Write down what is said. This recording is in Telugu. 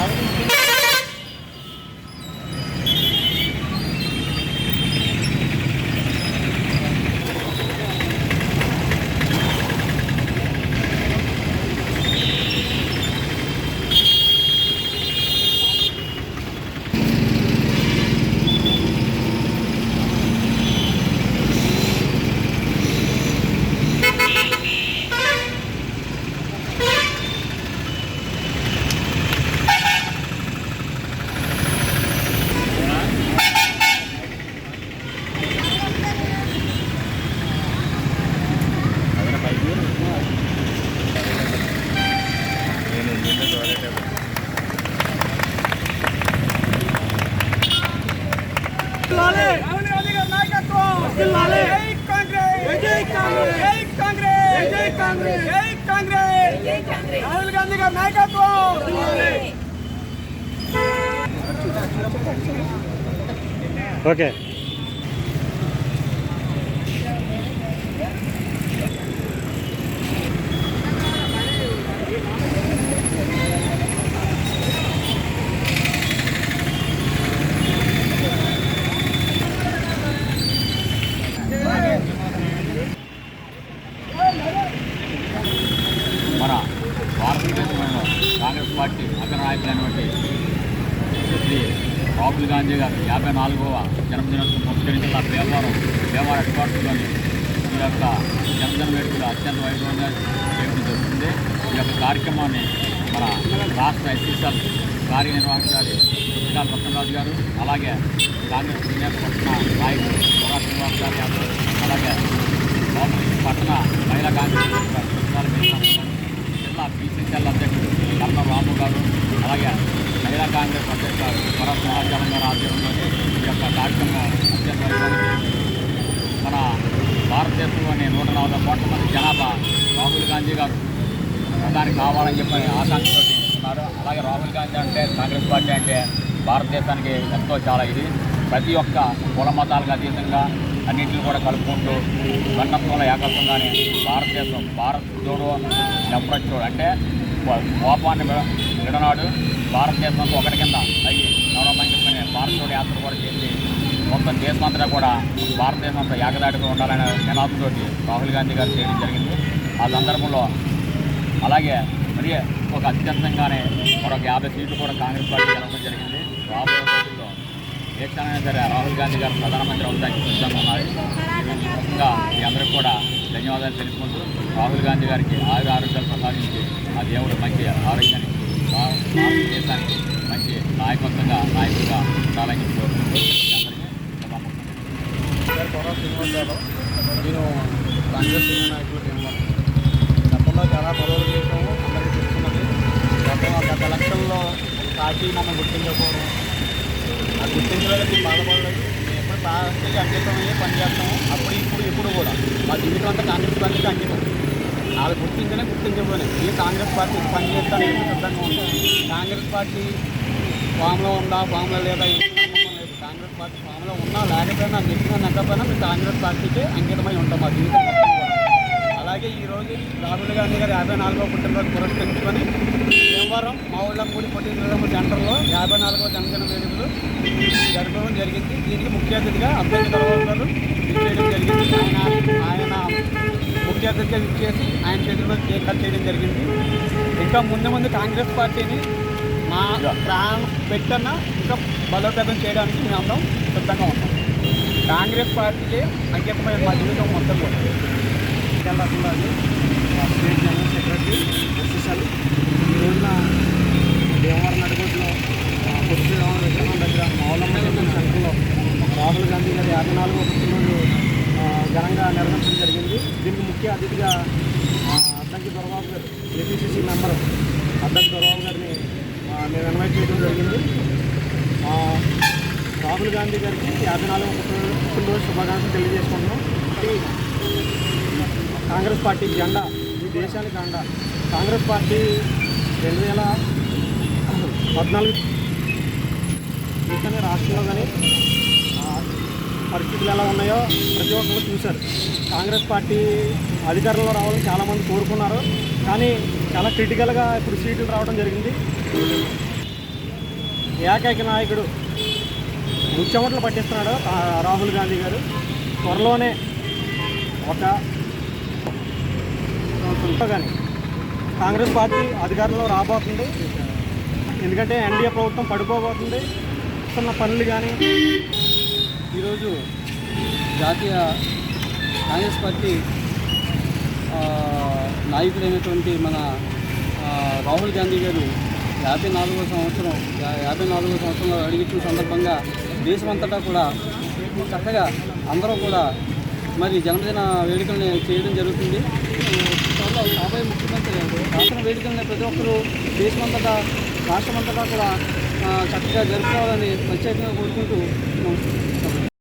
lot of these people. నాయకత్వం లాలే జై కాంగ్రెస్. జై కాంగ్రెస్. జై కాంగ్రెస్. జై కాంగ్రెస్. జై కాంగ్రెస్. రాహుల్ గాంధీ గారి నాయకత్వం ఓకే మన భారతదేశంలో కాంగ్రెస్ పార్టీ అగ్రనాయకులైనటువంటి శ్రీ రాహుల్ గాంధీ గారు యాభై నాలుగవ జన్మదినోత్సవం పురస్కరించిన భీమవరం భీమవరం హెడ్క్వార్టర్లోని ఈ యొక్క జన్మదిన వేడుకలు అత్యంత వైభవంగా చేయడం జరుగుతుంది. ఈ యొక్క కార్యక్రమాన్ని మన రాష్ట్ర ఎస్సీసీఎల్ కార్యనిర్వాహకురాలి పుస్తకాల రత్నరాజు గారు అలాగే కాంగ్రెస్ సీనియర్ పట్టణ నాయకుడు గౌరా శ్రీనివాస్ గారు అలాగే పట్టణ మహిళా కాంగ్రెస్ పుస్తకాల జిల్లా బీసీసీఎల్ అధ్యక్షుడు కర్ణ రాము గారు అలాగే మహిళా కాంగ్రెస్ అధ్యక్షుడు పర సమాచారం గారు ఆధ్వర్యంలో ఈ యొక్క కార్యక్రమం అత్యంత మన భారతదేశంలోని నూట నలభై కోట్ల మంది జనాభా రాహుల్ గాంధీ గారు దానికి కావాలని చెప్పని ఆకాంక్షతో ఉన్నారు. అలాగే రాహుల్ గాంధీ అంటే కాంగ్రెస్ పార్టీ అంటే భారతదేశానికి ఎంతో చాలా ఇది. ప్రతి ఒక్క కుల మతాలకు అతీతంగా అన్నింటిని కూడా కలుపుకుంటూ భిన్నత్వంలో ఏకత్వంగానే భారతదేశం భారత్ జోడో నెంబర్ జోడో అంటే కోపాన్ని విడనాడు భారతదేశంతో ఒకటి కింద. అయ్యి నడవమని చెప్పని భారత్ యాత్ర కూడా చేసి మొత్తం దేశమంతటా కూడా భారతదేశం అంతా ఏకదాటిగా ఉండాలనే నినాదంతో రాహుల్ గాంధీ గారు చేయడం జరిగింది. ఆ సందర్భంలో అలాగే మరి ఒక అత్యంతంగానే మరొక యాభై సీట్లు కూడా కాంగ్రెస్ పార్టీ గెలవడం జరిగింది. రాబోయే రోజుల్లో ఏ క్షణమైనా సరే రాహుల్ గాంధీ గారు ప్రధానమంత్రి అవుతానికి సిద్ధంగా ఉన్నారు. ఈరోజు ముఖ్యంగా మీ అందరికీ కూడా ధన్యవాదాలు తెలుసుకుంటూ రాహుల్ గాంధీ గారికి ఆయుర ఆరోగ్యాలు ప్రసాదించి ఆ దేవుడు మంచి ఆరోగ్యాన్ని దేశానికి మంచి నాయకత్వంగా నాయకుడిగా ఉండాలని కోరుకుంటూ అందరికీ శ్రీనివాసరావు నేను కాంగ్రెస్ నాయకులు గతంలో చాలా పదవులు చేసాము అందరికీ తెలుసుకున్నది గత గత లక్షల్లో పార్టీ మనం గుర్తించకపోవడం. ఆ గుర్తించడానికి బాధపడలేదు. మేము ఎప్పుడు పార్టీకి అంకితమయ్యే పనిచేస్తాము అప్పుడు ఇప్పుడు ఇప్పుడు కూడా. మా జీవితం అంతా కాంగ్రెస్ పార్టీకి అంకితం. వాళ్ళు గుర్తించనే గుర్తించకపోయినా. ఈ కాంగ్రెస్ పార్టీకి పనిచేస్తాను సిద్ధంగా ఉంటాను కాంగ్రెస్ పార్టీ ఫామ్లో ఉందా ఫామ్లో లేదా కాంగ్రెస్ పార్టీ ఫామ్లో ఉన్నా లేకపోయినా నెక్కిన నెగ్గపోయినా మీ కాంగ్రెస్ పార్టీకే అంకితమై ఉంటాం మా జీవితం అలాగే ఈరోజు రాహుల్ గాంధీ గారు యాభై నాలుగో పుట్టినరోజు పురస్కరించుకొని భీమవరం మా ఊళ్ళంపూడి పుట్టినరోజు సెంటర్లో యాభై నాలుగో జనజన వేడుకలు జరపడం జరిగింది. దీనికి ముఖ్య అతిథిగా అభ్యర్థి గౌరవ్ జరిగింది. ఆయన అతిథిగా ఇచ్చేసి ఆయన చేతుల్లో కేక్ కట్ చేయడం జరిగింది. ఇంకా ముందు ముందు కాంగ్రెస్ పార్టీని మా ప్రాణం పెట్టన్న ఇంకా బలోపేతం చేయడానికి మేము అందరం సిద్ధంగా ఉన్నాం. కాంగ్రెస్ పార్టీకి అంకితమైన మా జీవితం మొత్తం కూడా. స్టేట్ జనరల్ సెక్రటరీ ఎస్ఎస్ఎల్ ఈ రోజున పొట్టి రామ విగ్రహం దగ్గర మౌలమ్మ సెంటర్లో రాహుల్ గాంధీ గారి యాభై నాలుగో పుట్టినరోజు ఘనంగా నిర్వహించడం జరిగింది. దీనికి ముఖ్య అతిథిగా అద్దంకి దొరబాబు గారు ఏపీసీసీ మెంబర్ అద్దంకి దొరబాబు గారిని నేను ఇన్వైట్ చేయడం జరిగింది. రాహుల్ గాంధీ గారికి యాభై నాలుగు పుట్టినరోజు శుభాకాంక్షలు తెలియజేసుకుంటున్నాం. కాంగ్రెస్ పార్టీ జెండా ఈ దేశానికి అండ. కాంగ్రెస్ పార్టీ రెండు వేల పద్నాలుగు ఈతనే రాష్ట్రంలో కానీ పరిస్థితులు ఎలా ఉన్నాయో ప్రతి ఒక్కరు చూశారు. కాంగ్రెస్ పార్టీ అధికారంలో రావాలని చాలామంది కోరుకున్నారు. కానీ చాలా క్రిటికల్గా ఇప్పుడు సీట్లు రావడం జరిగింది. ఏకైక నాయకుడు ముచ్చమట్లు పట్టిస్తున్నాడు రాహుల్ గాంధీ గారు. త్వరలోనే ఒక కానీ కాంగ్రెస్ పార్టీ అధికారంలో రాబోతుంది. ఎందుకంటే ఎన్డీఏ ప్రభుత్వం పడిపోబోతుంది. చిన్న పనులు కానీ ఈరోజు జాతీయ కాంగ్రెస్ పార్టీ నాయకుడైనటువంటి మన రాహుల్ గాంధీ గారు యాభై నాలుగో సంవత్సరం యాభై నాలుగో సంవత్సరంలో అడిగిన సందర్భంగా దేశమంతటా కూడా చక్కగా అందరూ కూడా మరి జన్మదిన వేడుకల్ని చేయడం జరుగుతుంది. రాబోయే ముఖ్యమంత్రి రాష్ట్ర వేడుకల్ని ప్రతి ఒక్కరూ దేశమంతటా రాష్ట్రమంతటా కూడా చక్కగా జరుపుకోవాలని ప్రత్యేకంగా కోరుకుంటూ